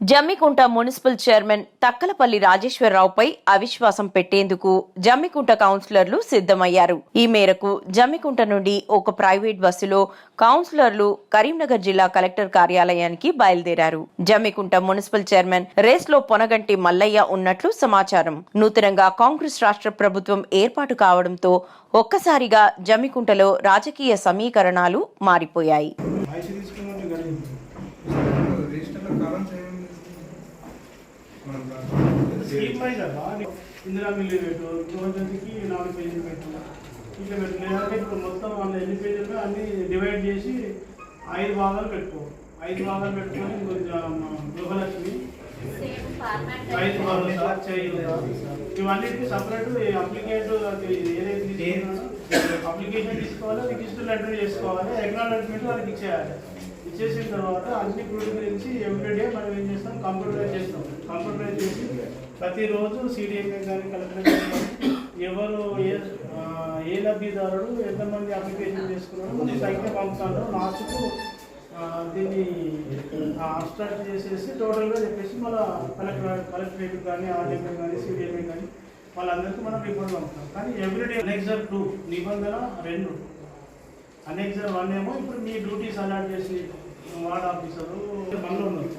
Jammikunta municipal chairman Takkalapalli రాజేశ్వరరావుపై అవిశ్వాసం పెట్టేందుకు జమ్మికుంట కౌన్సిలర్లు సిద్ధమయ్యారు. ఈ మేరకు జమ్మికుంట నుండి ఒక ప్రైవేట్ బస్సులో కౌన్సిలర్లు కరీంనగర్ జిల్లా కలెక్టర్ కార్యాలయానికి బయలుదేరారు. జమ్మికుంట మున్సిపల్ చైర్మన్ రేస్లో పొనగంటి మల్లయ్య ఉన్నట్లు సమాచారం. నూతనంగా కాంగ్రెస్ రాష్ట్ర ప్రభుత్వం ఏర్పాటు కావడంతో ఒక్కసారిగా జమ్మికుంటలో రాజకీయ సమీకరణాలు మారిపోయాయి. ఇందిరా మిల్లు పెట్టు గృహజ్యోతికి నాలుగు పేజీలు పెట్టు ఇట్లా పెట్టు లేదంటే ఇప్పుడు మొత్తం వాళ్ళ ఎన్ని పేజీలు? అన్ని డివైడ్ చేసి ఐదు భాగాలు పెట్టుకో. ఐదు భాగాలు పెట్టుకొని కొంచెం గృహలక్ష్మి. ఐదు చేయుత ఇవన్నిటికి సపరేట్ అప్లికేట్ ఏదైతే అప్లికేషన్ తీసుకోవాలి రిజిస్టర్ లెటర్ చేసుకోవాలి ఎక్నాలజ్మెంట్ వాళ్ళకి ఇచ్చేయాలి. ఇచ్చేసిన తర్వాత అన్ని ప్రూఫ్ గురించి ఎవ్రీడే మనం ఏం చేస్తాం? కంప్యూటరైజ్ చేస్తాం. ప్రతిరోజు సిడిఎంఏ కానీ కలెక్టర్ కానీ ఎవరు ఏ లబ్ధిదారుడు ఎంతమంది అప్లికేషన్ చేసుకున్నాడు సైకిల్ పంపుతాడు లాస్ట్కు దీన్ని అబ్స్ట్రాక్ట్ చేసేసి టోటల్గా చెప్పేసి మన కలెక్టర్ కలెక్టరేట్ కానీ ఆర్డీఎంఏ కానీ సిడిఎంఏ కానీ వాళ్ళందరికీ మనం రిపోర్ట్ పంపుతాం కానీ ఎవ్రీడే అనెక్సర్ టూ నిబంధన రెండు. అనెక్సర్ వన్ ఏమో ఇప్పుడు మీ డ్యూటీస్ అలాట్ చేసి వార్డ్ ఆఫీసరు మనలో ఉన్నారు.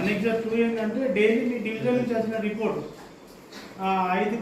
అనెక్సర్ టూ ఏంటంటే డైలీ మీ డివిజన్ నుంచి వచ్చిన రిపోర్ట్ ఐదు